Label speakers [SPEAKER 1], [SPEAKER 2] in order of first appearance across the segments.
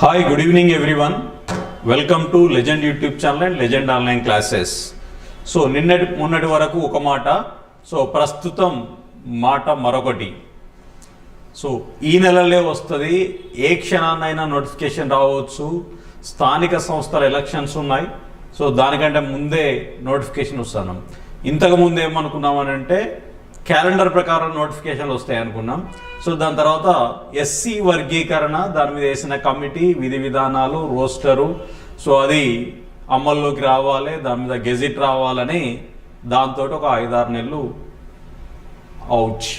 [SPEAKER 1] Hi good evening everyone welcome to legend YouTube channel and legend online classes so నిన్నటి మొన్నటి వరకు ఒక మాట సో ప్రస్తుతం మాట మరొకటి. సో ఈ నెలలే వస్తుంది ఏ క్షణాన్నైనా నోటిఫికేషన్ రావచ్చు స్థానిక సంస్థల ఎలక్షన్స్ ఉన్నాయి సో దానికంటే ముందే నోటిఫికేషన్ వస్తున్నాం ఇంతకుముందు ఏమనుకున్నామని అంటే క్యాలెండర్ ప్రకారం నోటిఫికేషన్లు వస్తాయి అనుకున్నాం సో దాని తర్వాత ఎస్సీ వర్గీకరణ దాని మీద వేసిన కమిటీ విధి విధానాలు రోస్టరు. సో అది అమల్లోకి రావాలి దాని మీద గెజిట్ రావాలని దాంతో ఒక ఐదారు నెలలు అవుచ్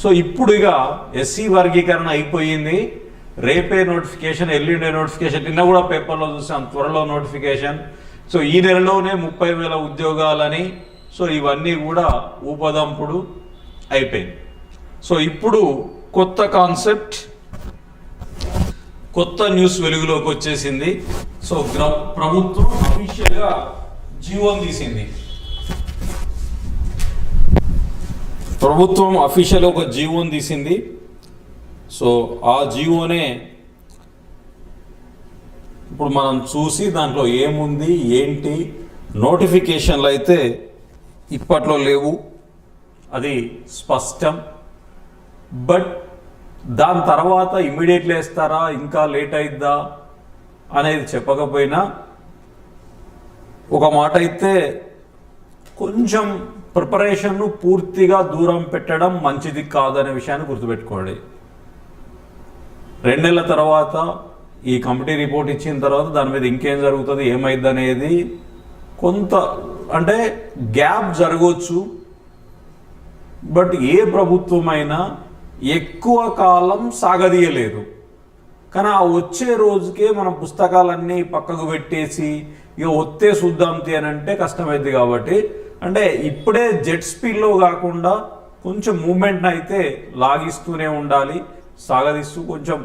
[SPEAKER 1] సో ఇప్పుడు ఇక ఎస్సీ వర్గీకరణ అయిపోయింది. రేపే నోటిఫికేషన్ ఎల్లుండే నోటిఫికేషన్. నిన్న కూడా పేపర్లో చూసాం త్వరలో నోటిఫికేషన్. సో ఈ నెలలోనే ముప్పై వేల ఉద్యోగాలని సో ఇవన్నీ కూడా ఊపదంపుడు అయిపోయింది. సో ఇప్పుడు కొత్త కాన్సెప్ట్ కొత్త న్యూస్ వెలుగులోకి వచ్చేసింది. సో గ్ర- ప్రభుత్వం అఫీషియల్గా జీవోని తీసింది. ప్రభుత్వం అఫీషియల్ ఒక జీవోని తీసింది. సో ఆ జీవోనే ఇప్పుడు మనం చూసి దాంట్లో ఏముంది ఏంటి నోటిఫికేషన్లు అయితే ఇప్పట్లో లేవు. అది స్పష్టం. బట్ దాని తర్వాత ఇమ్మీడియట్లీ వేస్తారా? ఇంకా లేట్ అయిద్దా? అనేది చెప్పకపోయినా ఒక మాట అయితే కొంచెం ప్రిపరేషన్ను పూర్తిగా దూరం పెట్టడం మంచిది కాదనే విషయాన్ని గుర్తుపెట్టుకోండి. రెండు నెలల తర్వాత ఈ కమిటీ రిపోర్ట్ ఇచ్చిన తర్వాత దాని మీద ఇంకేం జరుగుతుంది ఏమైంది అనేది కొంత అంటే గ్యాప్ జరగవచ్చు బట్ ఏ ప్రభుత్వమైనా ఎక్కువ కాలం సాగదీయలేదు. కానీ ఆ వచ్చే రోజుకే మన పుస్తకాలన్నీ పక్కకు పెట్టేసి ఇక ఒత్తే చూద్దాం అని అంటే కష్టమైంది కాబట్టి అంటే ఇప్పుడే జెట్ స్పీడ్లో కాకుండా కొంచెం మూమెంట్ని అయితే లాగిస్తూనే ఉండాలి సాగదీస్తూ కొంచెం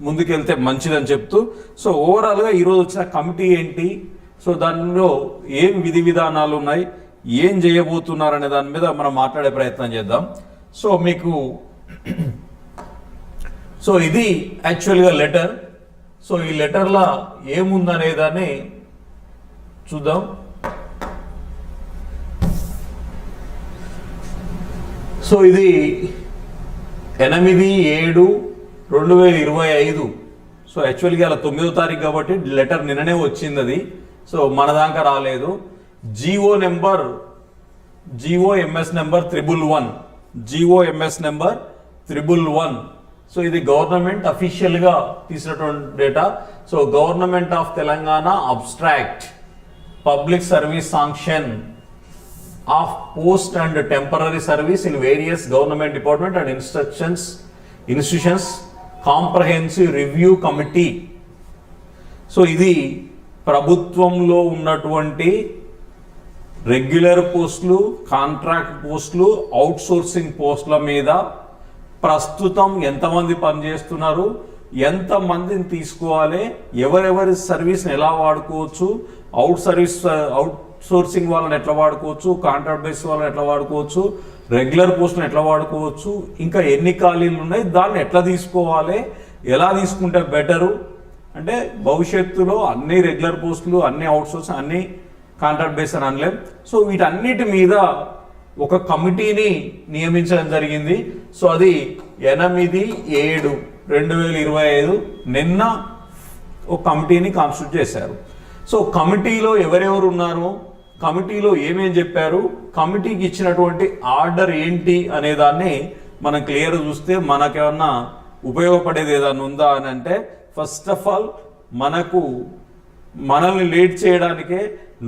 [SPEAKER 1] ముందుకెళ్తే మంచిదని చెప్తూ సో ఓవరాల్గా ఈరోజు వచ్చిన కమిటీ ఏంటి? సో దానిలో ఏం విధి విధానాలు ఉన్నాయి? ఏం చేయబోతున్నారు అనే దాని మీద మనం మాట్లాడే ప్రయత్నం చేద్దాం. సో మీకు సో ఇది యాక్చువల్గా లెటర్ సో ఈ లెటర్లో ఏముందనే దాన్ని చూద్దాం. సో ఇది ఎనిమిది ఏడు రెండు వేల ఇరవై ఐదు. సో యాక్చువల్గా అలా తొమ్మిదో తారీఖు కాబట్టి లెటర్ నిన్ననే వచ్చింది అది సో మన దాకా రాలేదు. GO number GO MS number triple one GO MS number triple one. So ఇది గవర్నమెంట్ అఫీషియల్గా తీసినటువంటి data. So government of Telangana abstract public service sanction of post and temporary service in various government department and instructions institutions comprehensive review committee. So ఇది ప్రభుత్వంలో ఉన్నటువంటి regular పోస్టులు contract పోస్టులు out sourcing పోస్టుల మీద ప్రస్తుతం ఎంతమంది పనిచేస్తున్నారు? ఎంతమందిని తీసుకోవాలి? ఎవరెవరి సర్వీస్ని ఎలా వాడుకోవచ్చు? అవుట్ సర్వీస్ అవుట్ సోర్సింగ్ వాళ్ళని ఎట్లా వాడుకోవచ్చు? కాంట్రాక్ట్ బేస్ వాళ్ళని ఎట్లా వాడుకోవచ్చు? రెగ్యులర్ పోస్ట్ని ఎట్లా వాడుకోవచ్చు? ఇంకా ఎన్ని ఖాళీలు ఉన్నాయి? దాన్ని ఎట్లా తీసుకోవాలి? ఎలా తీసుకుంటే బెటరు? అంటే భవిష్యత్తులో అన్ని రెగ్యులర్ పోస్టులు అన్ని అవుట్ సోర్స్ అన్ని కాంట్రాక్ట్ బేస్ అని అనలేం. సో వీటన్నిటి మీద ఒక కమిటీని నియమించడం జరిగింది. సో అది ఎనిమిది ఏడు రెండు వేల ఇరవై ఐదు నిన్న ఒక కమిటీని కాన్స్టిట్యూట్ చేశారు. సో కమిటీలో ఎవరెవరు ఉన్నారు? కమిటీలో ఏమేం చెప్పారు? కమిటీకి ఇచ్చినటువంటి ఆర్డర్ ఏంటి అనే దాన్ని మనం క్లియర్ చూస్తే మనకేమన్నా ఉపయోగపడేది ఏదన్నా ఉందా అని అంటే ఫస్ట్ ఆఫ్ ఆల్ మనకు మనల్ని లేట్ చేయడానికే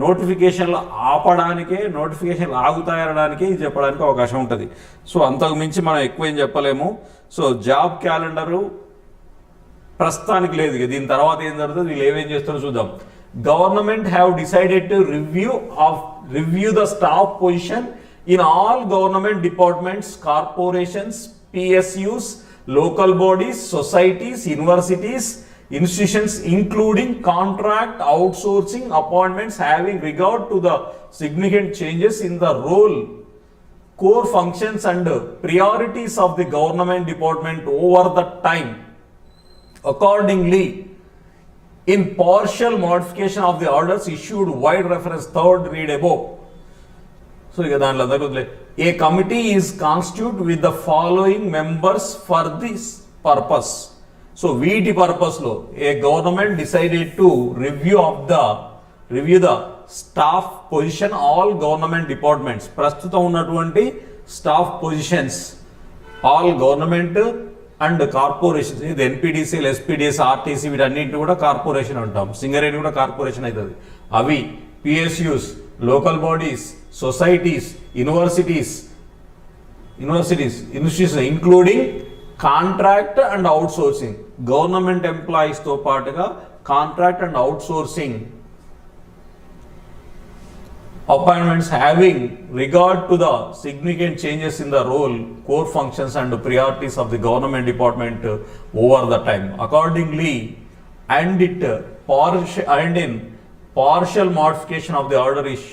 [SPEAKER 1] నోటిఫికేషన్లు ఆపడానికే నోటిఫికేషన్లు ఆగుతాయనడానికే ఇది చెప్పడానికి అవకాశం ఉంటుంది. సో అంతకు మించి మనం ఎక్కువ ఏం చెప్పలేము. సో జాబ్ క్యాలెండరు ప్రస్తుతానికి లేదు దీని తర్వాత ఏం జరుగుతుంది? వీళ్ళు ఏమేం చేస్తారో చూద్దాం. Government have decided to review of review the staff position in all government departments corporations PSUs local bodies societies universities institutions including contract outsourcing appointments having regard to the significant changes in the role core functions and priorities of the government department over the time. Accordingly, in partial modification of the orders issued wide reference third read above. So, a committee is constituted with the following members for this purpose. So వీటి పర్పస్లో a government decided to review of the review the staff position all government departments ప్రస్తుతం ఉన్నటువంటి staff positions all government and corporations ఇది NPDCL SPDS RTC వీటన్నింటిని కూడా corporation అంటాం. సింగరేణి కూడా corporation అవుతుంది. అవి PSUs local bodies societies universities universities institution including contract and outsourcing government ఎంప్లాయీస్తో పాటుగా contract and outsourcing appointments having regard to the significant changes in the role core functions and priorities of the government department over the time accordingly and it par and in partial modification of the order is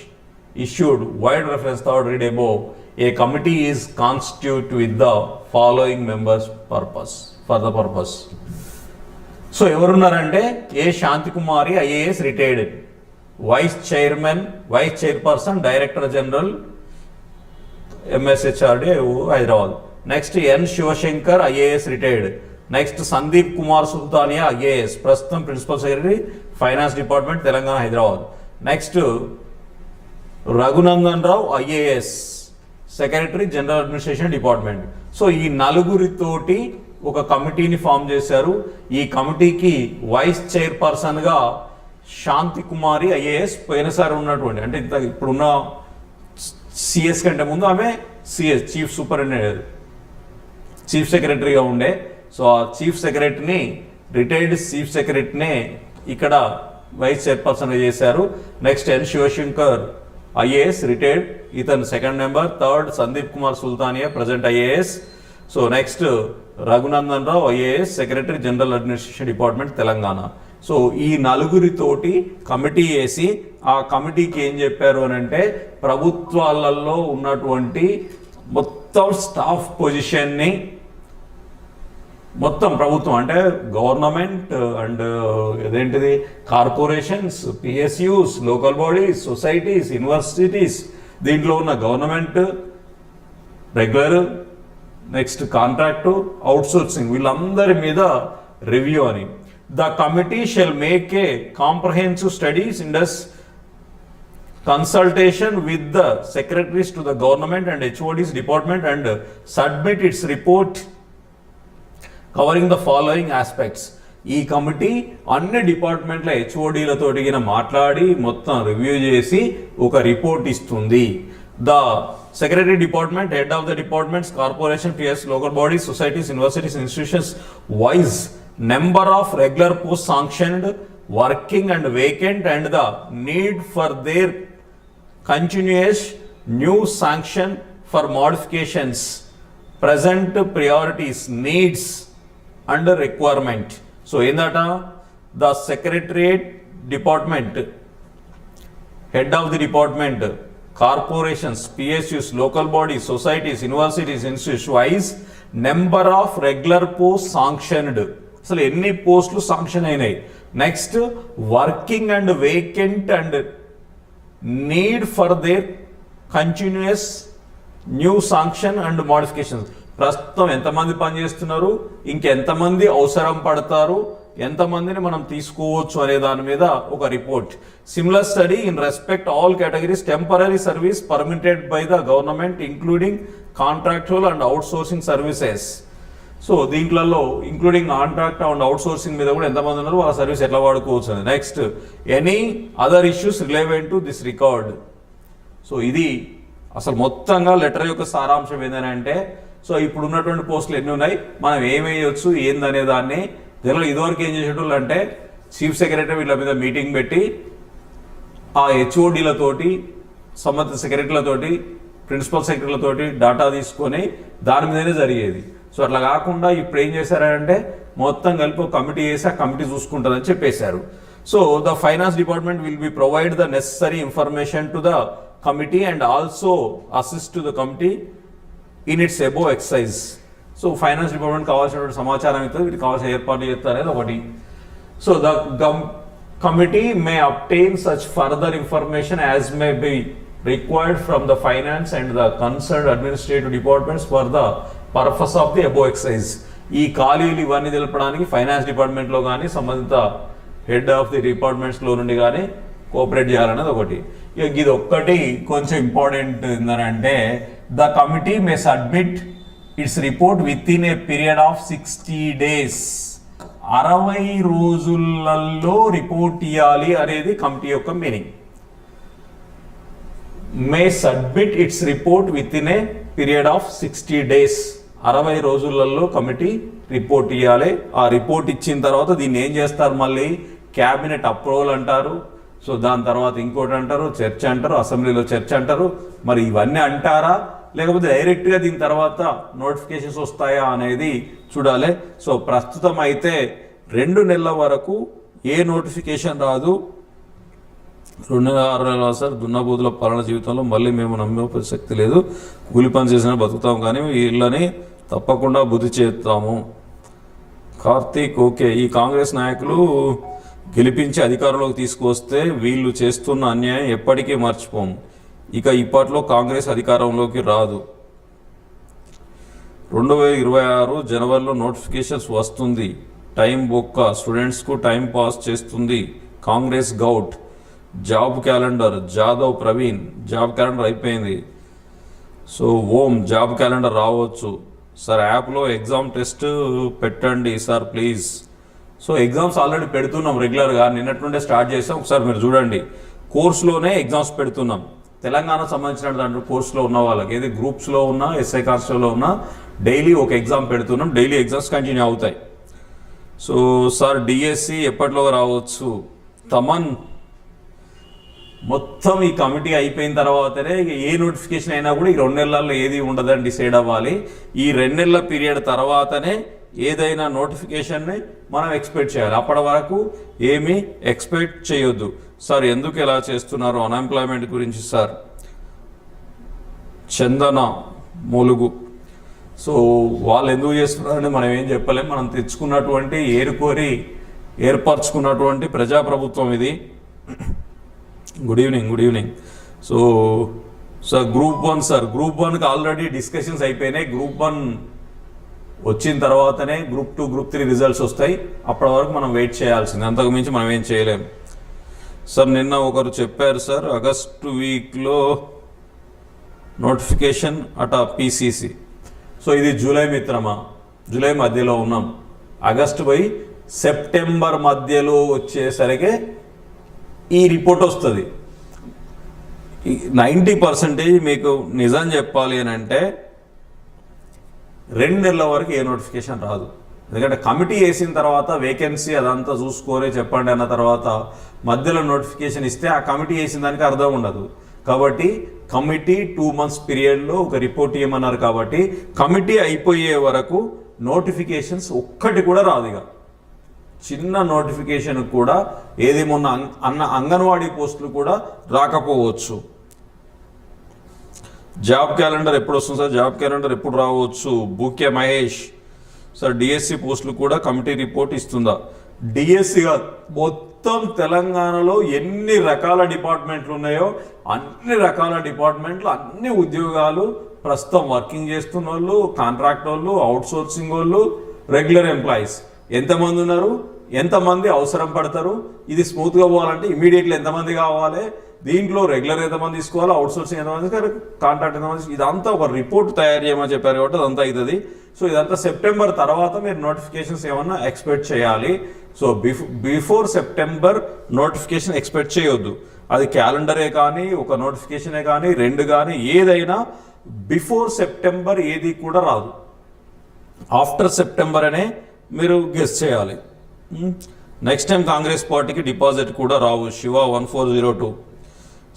[SPEAKER 1] issued wide reference third read above, a committee is constituted with the following members purpose for the purpose. So ఎవరున్నారంటే A Santhi Kumari IAS retired vice chairman vice chairperson director general MSHRD Hyderabad next N Shivshankar IAS retired next Sandeep Kumar Sultania IAS ప్రస్తుతం principal secretary finance department Telangana Hyderabad next Raghunandan Rao IAS secretary general administration department. So ఈ నలుగురితోటి ఒక కమిటీని form చేశారు. ఈ కమిటీకి vice చైర్పర్సన్గా శాంతి కుమారి IAS పోయినసారి ఉన్నటువంటి అంటే ఇంత ఇప్పుడున్న సిఎస్ కంటే ముందు ఆమె సిఎస్ చీఫ్ సూపరింటెండెంట్ చీఫ్ సెక్రటరీగా ఉండే. సో ఆ చీఫ్ సెక్రటరీని రిటైర్డ్ చీఫ్ సెక్రటరీనే ఇక్కడ వైస్ చైర్పర్సన్గా చేశారు. Next N Shivshankar IAS retired ఇతను second number third Sandeep Kumar Sultania present IAS. So next Raghunandan Rao IAS secretary general administration department Telangana. So ఈ నలుగురితోటి కమిటీ వేసి ఆ కమిటీకి ఏం చెప్పారు అని అంటే ప్రభుత్వాలలో ఉన్నటువంటి మొత్తం స్టాఫ్ పొజిషన్ని మొత్తం ప్రభుత్వం అంటే గవర్నమెంట్ అండ్ uh, ఇదేంటిది? Corporations PSUs local bodies societies universities దీంట్లో ఉన్న government regular next contract outsourcing వీళ్ళందరి మీద రివ్యూ అని. The committee shall make a comprehensive studies in this consultation with the secretaries to the government and HODs department and submit its report covering the following aspects ఈ committee అన్ని డిపార్ట్మెంట్ల హెచ్ఓడీలతో మాట్లాడి మొత్తం review చేసి ఒక రిపోర్ట్ ఇస్తుంది. The secretary department head of the departments corporation TS local bodies societies universities institutions wise number of regular post sanctioned working and vacant and the need for their continuous new sanction for modifications present priorities needs and requirement so ఏందట the secretariat department head of the department corporations psus local bodies societies universities institutes wise number of regular post sanctioned అసలు ఎన్ని పోస్టులు sanction అయినాయి next working and vacant and need for their continues new sanction and modification ప్రస్తుతం ఎంతమంది పనిచేస్తున్నారు? ఇంకెంతమంది అవసరం పడతారు? ఎంతమందిని మనం తీసుకోవచ్చు అనే దాని మీద ఒక report. Similar study in respect all categories temporary service permitted by the government including contractual and outsourcing services so దీంట్లలో including contract and outsourcing మీద కూడా ఎంతమంది ఉన్నారు? వాళ్ళ సర్వీస్ ఎట్లా వాడుకోవచ్చు అని next any other issues relevant to this record so ఇది అసలు మొత్తంగా లెటర్ యొక్క సారాంశం ఏంటంటే అంటే సో ఇప్పుడు ఉన్నటువంటి పోస్టులు ఎన్ని ఉన్నాయి? మనం ఏం ఏందనే దాన్ని దీనిలో ఇదివరకు ఏం చేసేటోళ్ళు అంటే చీఫ్ సెక్రటరీ వీళ్ళ మీద మీటింగ్ పెట్టి ఆ హెచ్ఓడీలతోటి సంబంధిత సెక్రటరీలతోటి ప్రిన్సిపల్ సెక్రటరీలతోటి డాటా తీసుకొని దాని మీదనే జరిగేది. సో అట్లా కాకుండా ఇప్పుడు ఏం చేశారంటే మొత్తం కలిపి ఒక కమిటీ వేసి ఆ కమిటీ చూసుకుంటుందని చెప్పేశారు. So the finance department will be provide the necessary information to the committee and also assist to the committee in its above exercise so finance department కావాల్సినటువంటి సమాచారం ఇస్తుంది వీటికి కావాల్సిన ఏర్పాట్లు చేస్తారు అనేది ఒకటి. So the gum committee may obtain such further information as may be required from the finance and the concern administrative departments for the purpose of the above exercise ఈ ఖాళీలు ఇవన్నీ తెలపడానికి ఫైనాన్స్ డిపార్ట్మెంట్లో కానీ సంబంధిత హెడ్ ఆఫ్ ది డిపార్ట్మెంట్స్లో నుండి కానీ cooperate చేయాలన్నది ఒకటి. ఇక ఇది ఒక్కటి కొంచెం ఇంపార్టెంట్ ఏంటంటే the committee may submit its report with a period period of sixty days అరవై రోజులలో రిపోర్ట్ ఇవ్వాలి అనేది కమిటీ యొక్క meaning may submit its report within a period of sixty days అరవై రోజులలో కమిటీ రిపోర్ట్ ఇవ్వాలి ఆ రిపోర్ట్ ఇచ్చిన తర్వాత దీన్ని ఏం చేస్తారు మళ్ళీ? క్యాబినెట్ అప్రూవల్ అంటారు. సో దాని తర్వాత ఇంకోటి అంటారు చర్చ అంటారు అసెంబ్లీలో చర్చ అంటారు. మరి ఇవన్నీ అంటారా? లేకపోతే డైరెక్ట్గా దీని తర్వాత నోటిఫికేషన్స్ వస్తాయా అనేది చూడాలి. సో ప్రస్తుతం అయితే రెండు నెలల వరకు ఏ నోటిఫికేషన్ రాదు. రెండు వేల ఆరు నెలల సార్. దున్నబోతుల పాలన జీవితంలో మళ్ళీ మేము నమ్మే శక్తి లేదు. కూలి పని చేసినా బతుకుతాం కానీ వీళ్ళని తప్పకుండా బుద్ధి చేస్తాము. కార్తీక్ ఓకే. ఈ కాంగ్రెస్ నాయకులు గెలిపించి అధికారంలోకి తీసుకువస్తే వీళ్ళు చేస్తున్న అన్యాయం ఎప్పటికీ మర్చిపోము. ఇక ఇప్పట్లో కాంగ్రెస్ అధికారంలోకి రాదు. రెండు వేల ఇరవై ఆరు జనవరిలో నోటిఫికేషన్స్ వస్తుంది. టైం బొక్క స్టూడెంట్స్కు టైం పాస్ చేస్తుంది Congress govt. Job calendar Jadhav Praveen job calendar అయిపోయింది. సో ఓం జాబ్ క్యాలెండర్ రావచ్చు. సార్ యాప్లో ఎగ్జామ్ టెస్ట్ పెట్టండి sir please. So exams already పెడుతున్నాం రెగ్యులర్గా. నిన్నటి నుండే స్టార్ట్ చేసాం. ఒకసారి మీరు చూడండి. కోర్సులోనే ఎగ్జామ్స్ పెడుతున్నాం. తెలంగాణ సంబంధించిన దాంట్లో పోస్ట్లో ఉన్న వాళ్ళకి ఏది గ్రూప్స్లో ఉన్నా ఎస్ఐ కాన్స్టల్లో ఉన్నా డైలీ ఒక ఎగ్జామ్ పెడుతున్నాం. డైలీ ఎగ్జామ్స్ కంటిన్యూ అవుతాయి. సో సార్ డిఎస్సి ఎప్పట్లో రావచ్చు? తమన్ మొత్తం ఈ కమిటీ అయిపోయిన తర్వాతనే ఇక ఏ నోటిఫికేషన్ అయినా కూడా ఈ రెండు నెలల్లో ఏది ఉండదని డిసైడ్ అవ్వాలి. ఈ రెండు నెలల పీరియడ్ తర్వాతనే ఏదైనా నోటిఫికేషన్ని మనం ఎక్స్పెక్ట్ చేయాలి. అప్పటి వరకు ఏమీ ఎక్స్పెక్ట్ చేయొద్దు. సార్ ఎందుకు ఇలా చేస్తున్నారు? అన్ఎంప్లాయ్మెంట్ గురించి సార్. చందన మూలుగు. సో వాళ్ళు ఎందుకు చేస్తున్నారని మనం ఏం చెప్పలేం. మనం తెచ్చుకున్నటువంటి ఏరుకోరి ఏర్పరచుకున్నటువంటి ప్రజాప్రభుత్వం ఇది. Good evening good evening so sir group one sir. Group వన్కి ఆల్రెడీ డిస్కషన్స్ అయిపోయినాయి. గ్రూప్ వన్ వచ్చిన తర్వాతనే group two group three results వస్తాయి. అప్పటి వరకు మనం వెయిట్ చేయాల్సింది. అంతకుమించి మనం ఏం చేయలేం. సార్ నిన్న ఒకరు చెప్పారు సార్ ఆగస్టు వీక్లో నోటిఫికేషన్ అట పీసీసీ సో ఇది జూలై మిత్రమా? జూలై మధ్యలో ఉన్నాం. ఆగస్టు పోయి సెప్టెంబర్ మధ్యలో వచ్చేసరికి ఈ రిపోర్ట్ వస్తుంది. నైంటీ పర్సెంటేజ్ మీకు నిజం చెప్పాలి అని అంటే రెండు నెలల వరకు ఏ నోటిఫికేషన్ రాదు. ఎందుకంటే కమిటీ వేసిన తర్వాత వేకెన్సీ అదంతా చూసుకొని చెప్పండి అన్న తర్వాత మధ్యలో నోటిఫికేషన్ ఇస్తే ఆ కమిటీ వేసిన దానికి అర్థం ఉండదు. కాబట్టి కమిటీ టూ మంత్స్ పీరియడ్లో ఒక రిపోర్ట్ ఇవ్వమన్నారు కాబట్టి కమిటీ అయిపోయే వరకు నోటిఫికేషన్స్ ఒక్కటి కూడా రాదు ఇక. చిన్న నోటిఫికేషన్ కూడా ఏది మొన్న అన్న అంగన్వాడీ పోస్టులు కూడా రాకపోవచ్చు. జాబ్ క్యాలెండర్ ఎప్పుడు వస్తుంది సార్? జాబ్ క్యాలెండర్ ఎప్పుడు రావచ్చు? బూకే మహేష్. సార్ డిఎస్సి పోస్టులు కూడా కమిటీ రిపోర్ట్ ఇస్తుందా? డిఎస్సిగా మొత్తం తెలంగాణలో ఎన్ని రకాల డిపార్ట్మెంట్లు ఉన్నాయో అన్ని రకాల డిపార్ట్మెంట్లు అన్ని ఉద్యోగాలు ప్రస్తుతం వర్కింగ్ చేస్తున్న వాళ్ళు కాంట్రాక్ట్ వాళ్ళు అవుట్ సోర్సింగ్ వాళ్ళు రెగ్యులర్ ఎంప్లాయీస్. ఎంతమంది ఉన్నారు? ఎంతమంది అవసరం పడతారు? ఇది స్మూత్గా పోవాలంటే ఇమీడియట్లీ ఎంతమంది కావాలి? దీంట్లో రెగ్యులర్ ఎంతమంది తీసుకోవాలి అవుట్ సోర్సింగ్ ఎంతమంది కాంట్రాక్ట్ ఎంతమంది ఇదంతా ఒక రిపోర్ట్ తయారు చేయమని చెప్పారు కాబట్టి అదంతా అవుతుంది. సో ఇదంతా సెప్టెంబర్ తర్వాత మీరు నోటిఫికేషన్స్ ఏమన్నా ఎక్స్పెక్ట్ చేయాలి. సో బిఫ్ బిఫోర్ సెప్టెంబర్ నోటిఫికేషన్ ఎక్స్పెక్ట్ చేయొద్దు. అది క్యాలెండరే కానీ ఒక నోటిఫికేషనే కానీ రెండు కానీ ఏదైనా బిఫోర్ సెప్టెంబర్ ఏది కూడా రాదు. ఆఫ్టర్ సెప్టెంబర్ అనే మీరు గెస్ చేయాలి. నెక్స్ట్ టైం కాంగ్రెస్ పార్టీకి డిపాజిట్ కూడా రావు. Shiva one four zero two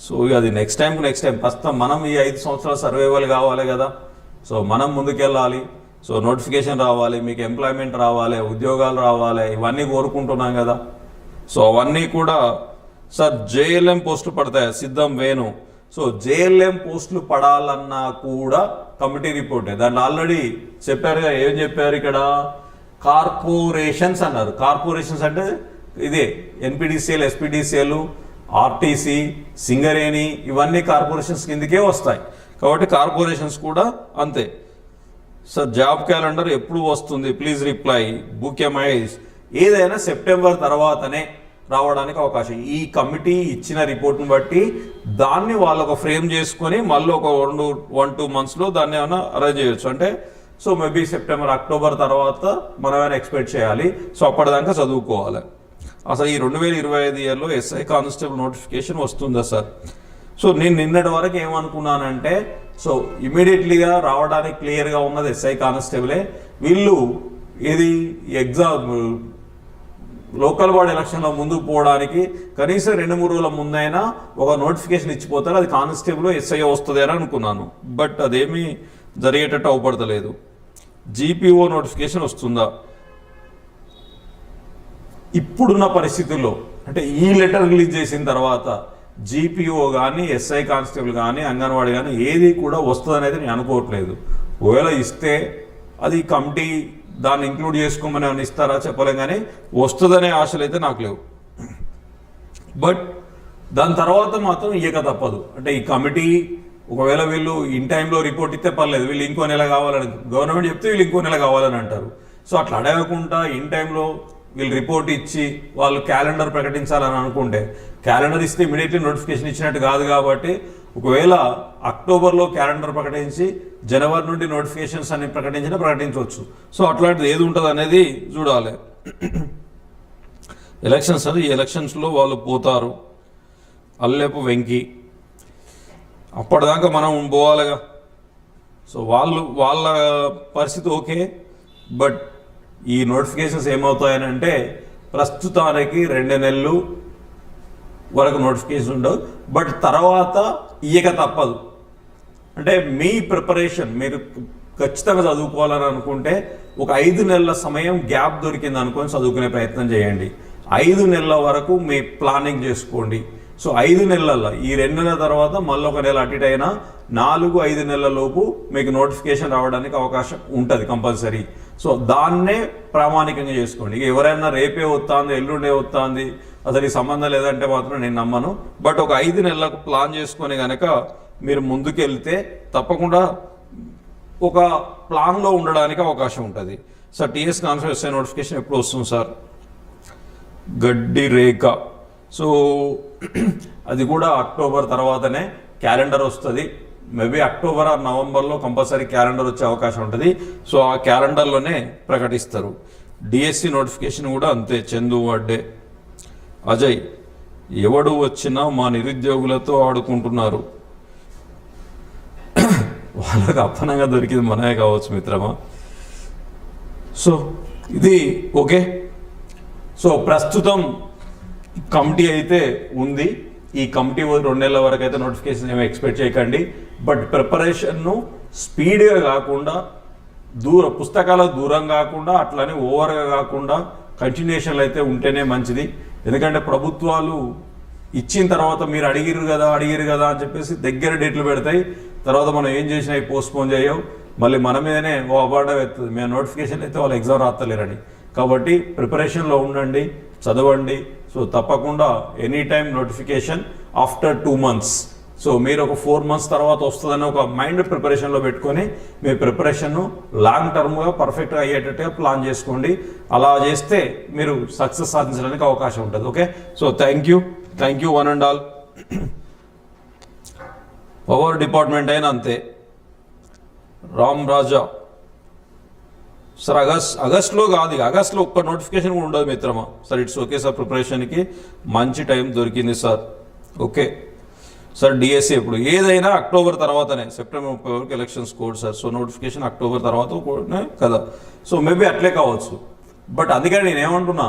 [SPEAKER 1] so అది నెక్స్ట్ టైం నెక్స్ట్ టైం ప్రస్తుతం మనం ఈ ఐదు సంవత్సరాల సర్వైవల్ కావాలి కదా. సో మనం ముందుకెళ్ళాలి. సో నోటిఫికేషన్ రావాలి మీకు ఎంప్లాయ్మెంట్ రావాలి ఉద్యోగాలు రావాలి ఇవన్నీ కోరుకుంటున్నాం కదా. సో అవన్నీ కూడా సార్ జేఎల్ఎం పోస్టులు పడతాయి? సిద్ధం వేణు. సో జేఎల్ఎం పోస్టులు పడాలన్నా కూడా కమిటీ రిపోర్టే దాన్ని ఆల్రెడీ చెప్పారు కదా, ఏం చెప్పారు ఇక్కడ? కార్పొరేషన్స్ అన్నారు. కార్పొరేషన్స్ అంటే ఇదే ఎన్పిడిసిఎల్ ఎస్పీడీసీఎల్ ఆర్టీసీ సింగరేణి ఇవన్నీ కార్పొరేషన్స్ కిందకే వస్తాయి. కాబట్టి కార్పొరేషన్స్ కూడా అంతే. సార్ జాబ్ క్యాలెండర్ ఎప్పుడు వస్తుంది? Please reply. బుక్ ఎమైస్ ఏదైనా సెప్టెంబర్ తర్వాతనే రావడానికి అవకాశం. ఈ కమిటీ ఇచ్చిన రిపోర్ట్ని బట్టి దాన్ని వాళ్ళు ఒక ఫ్రేమ్ చేసుకొని మళ్ళీ ఒక రెండు వన్ టూ మంత్స్లో దాన్ని ఏమైనా అరేంజ్ చేయొచ్చు. అంటే సో మేబీ సెప్టెంబర్ అక్టోబర్ తర్వాత మనం ఏమైనా ఎక్స్పెక్ట్ చేయాలి. సో అప్పటిదాకా చదువుకోవాలి. అసలు ఈ రెండు వేల ఇరవై ఐదు ఇయర్లో ఎస్ఐ కానిస్టేబుల్ నోటిఫికేషన్ వస్తుందా సార్? సో నేను నిన్నటి వరకు ఏమనుకున్నానంటే సో ఇమీడియట్లీగా రావడానికి క్లియర్గా ఉన్నది ఎస్ఐ కానిస్టేబులే. వీళ్ళు ఇది ఎగ్జామ్ లోకల్ బాడీ ఎలక్షన్లో ముందుకు పోవడానికి కనీసం రెండు మూడు రోజుల ముందైనా ఒక నోటిఫికేషన్ ఇచ్చిపోతారు. అది కానిస్టేబుల్ ఎస్ఐ వస్తుంది అని అనుకున్నాను. బట్ అదేమీ జరిగేటట్టు అవపడతలేదు. జీపీఓ నోటిఫికేషన్ వస్తుందా? ఇప్పుడున్న పరిస్థితుల్లో అంటే ఈ లెటర్ రిలీజ్ చేసిన తర్వాత జీపీఓ కానీ ఎస్ఐ కానిస్టేబుల్ కానీ అంగన్వాడీ కానీ ఏది కూడా వస్తుందనేది నేను అనుకోవట్లేదు. ఒకవేళ ఇస్తే అది కమిటీ దాన్ని ఇంక్లూడ్ చేసుకోమని ఏమైనా ఇస్తారా చెప్పలేం కానీ వస్తుందనే ఆశలు అయితే నాకు లేవు. బట్ దాని తర్వాత మాత్రం ఇక తప్పదు. అంటే ఈ కమిటీ ఒకవేళ వీళ్ళు ఇన్ టైంలో రిపోర్ట్ ఇస్తే పర్లేదు వీళ్ళు ఇంకో నెల కావాలని గవర్నమెంట్ చెప్తే వీళ్ళు ఇంకో నెల కావాలని అంటారు. సో అట్లా అడగకుండా ఇన్ టైంలో వీళ్ళు రిపోర్ట్ ఇచ్చి వాళ్ళు క్యాలెండర్ ప్రకటించాలని అనుకుంటే క్యాలెండర్ ఇస్తే ఇమీడియట్లీ నోటిఫికేషన్ ఇచ్చినట్టు కాదు కాబట్టి ఒకవేళ అక్టోబర్లో క్యాలెండర్ ప్రకటించి జనవరి నుండి నోటిఫికేషన్స్ అని ప్రకటించినా ప్రకటించవచ్చు. సో అట్లాంటిది ఏది ఉంటుంది అనేది చూడాలి. ఎలక్షన్స్ అది ఎలక్షన్స్లో వాళ్ళు పోతారు. అల్లేపు వెంకి. అప్పటిదాకా మనం పోవాలిగా. సో వాళ్ళు వాళ్ళ పరిస్థితి ఓకే బట్ ఈ నోటిఫికేషన్స్ ఏమవుతాయని అంటే ప్రస్తుతానికి రెండు నెలలు వరకు నోటిఫికేషన్ ఉండవు బట్ తర్వాత ఇయ్యక తప్పదు. అంటే మీ ప్రిపరేషన్ మీరు ఖచ్చితంగా చదువుకోవాలని అనుకుంటే ఒక ఐదు నెలల సమయం గ్యాప్ దొరికింది అనుకొని చదువుకునే ప్రయత్నం చేయండి. ఐదు నెలల వరకు మీ ప్లానింగ్ చేసుకోండి. సో ఐదు నెలల ఈ రెండు నెలల తర్వాత మళ్ళీ ఒక నెల అటు ఇటు అయినా నాలుగు ఐదు నెలలలోపు మీకు నోటిఫికేషన్ రావడానికి అవకాశం ఉంటుంది కంపల్సరీ సో దాన్నే ప్రామాణికంగా చేసుకోండి. ఇక ఎవరైనా రేపే వస్తుంది ఎల్లుండే వస్తుంది అసలు ఈ సంబంధం లేదంటే మాత్రం నేను నమ్మను. బట్ ఒక ఐదు నెలలకు ప్లాన్ చేసుకొని కనుక మీరు ముందుకెళ్తే తప్పకుండా ఒక ప్లాన్లో ఉండడానికి అవకాశం ఉంటుంది. సార్ టీఎస్ కాన్ఫరెన్స్ నోటిఫికేషన్ ఎప్పుడు వస్తుంది సార్ గడ్డి రేఖ. సో అది కూడా అక్టోబర్ తర్వాతనే క్యాలెండర్ వస్తుంది. మేబీ అక్టోబర్ ఆర్ నవంబర్లో కంపల్సరీ క్యాలెండర్ వచ్చే అవకాశం ఉంటుంది. సో ఆ క్యాలెండర్లోనే ప్రకటిస్తారు. డిఎస్సి నోటిఫికేషన్ కూడా అంతే. చందు వడ్డే. అజయ్ ఎవడు వచ్చినా మా నిరుద్యోగులతో ఆడుకుంటున్నారు. వాళ్ళకి అప్పనంగా దొరికింది మనమే కావచ్చు మిత్రమా? సో ఇది ఓకే. సో ప్రస్తుతం కమిటీ అయితే ఉంది. ఈ కమిటీ రెండు నెలల వరకు అయితే నోటిఫికేషన్ ఏమి ఎక్స్పెక్ట్ చేయకండి. బట్ ప్రిపరేషన్ను స్పీడ్గా కాకుండా దూర పుస్తకాలకు దూరం కాకుండా అట్లనే ఓవర్గా కాకుండా కంటిన్యూషన్లు అయితే ఉంటేనే మంచిది. ఎందుకంటే ప్రభుత్వాలు ఇచ్చిన తర్వాత మీరు అడిగిరు కదా అడిగిరు కదా అని చెప్పేసి దగ్గర డేట్లు పెడతాయి. తర్వాత మనం ఏం చేసినా పోస్ట్పోన్ చేయవు. మళ్ళీ మన మీదనే ఓ అబార్డం ఎత్తుంది మేము నోటిఫికేషన్ అయితే వాళ్ళు ఎగ్జామ్ రాస్తలేరని కాబట్టి ప్రిపరేషన్లో ఉండండి చదవండి. సో తప్పకుండా any time notification after two months. So మీరు ఒక ఫోర్ మంత్స్ తర్వాత వస్తుందని ఒక మైండ్ ప్రిపరేషన్లో పెట్టుకొని మీ ప్రిపరేషన్ను లాంగ్ టర్మ్గా పర్ఫెక్ట్గా అయ్యేటట్టుగా ప్లాన్ చేసుకోండి. అలా చేస్తే మీరు సక్సెస్ సాధించడానికి అవకాశం ఉంటుంది. Okay so thank you thank you one and all power department అయినా అంతే. రామ్ రాజా. సార్ ఆగస్ట్ ఆగస్ట్లో కాదు అగస్ట్లో ఆగస్ట్లో ఒక్క నోటిఫికేషన్ కూడా ఉండదు మిత్రమా? సార్ ఇట్స్ ఓకే సార్ ప్రిపరేషన్కి మంచి టైం దొరికింది సార్ ఓకే సార్ డిఎస్సి ఇప్పుడు ఏదైనా అక్టోబర్ తర్వాతనే సెప్టెంబర్ ముప్పై వరకు elections code sir so notification October తర్వాత కదా. సో మేబీ అట్లే కావచ్చు. బట్ అందుకని నేను ఏమంటున్నా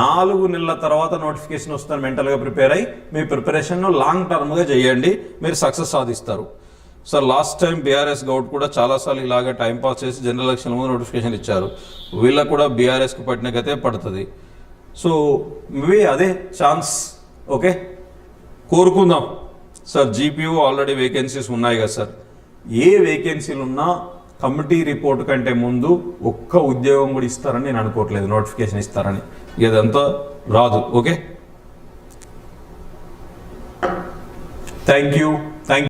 [SPEAKER 1] నాలుగు నెలల తర్వాత నోటిఫికేషన్ వస్తాను మెంటల్గా ప్రిపేర్ అయ్యి మీ ప్రిపరేషన్ను లాంగ్ టర్మ్గా చేయండి. మీరు సక్సెస్ సాధిస్తారు. Sir last time BRS Goud కూడా చాలాసార్లు ఇలాగే టైం పాస్ చేసి జనరల్ ఎలక్షన్ ముందు నోటిఫికేషన్ ఇచ్చారు. వీళ్ళకు కూడా బీఆర్ఎస్కి పట్టినకైతే పడుతుంది. సో మేబీ అదే ఛాన్స్ ఓకే కోరుకుందాం. సార్ జీపీఓ ఆల్రెడీ వేకెన్సీస్ ఉన్నాయి కదా సార్. ఏ వేకెన్సీలు ఉన్నా కమిటీ రిపోర్ట్ కంటే ముందు ఒక్క ఉద్యోగం కూడా ఇస్తారని నేను అనుకోవట్లేదు నోటిఫికేషన్ ఇస్తారని. ఇదంతా రాదు ఓకే? Thank you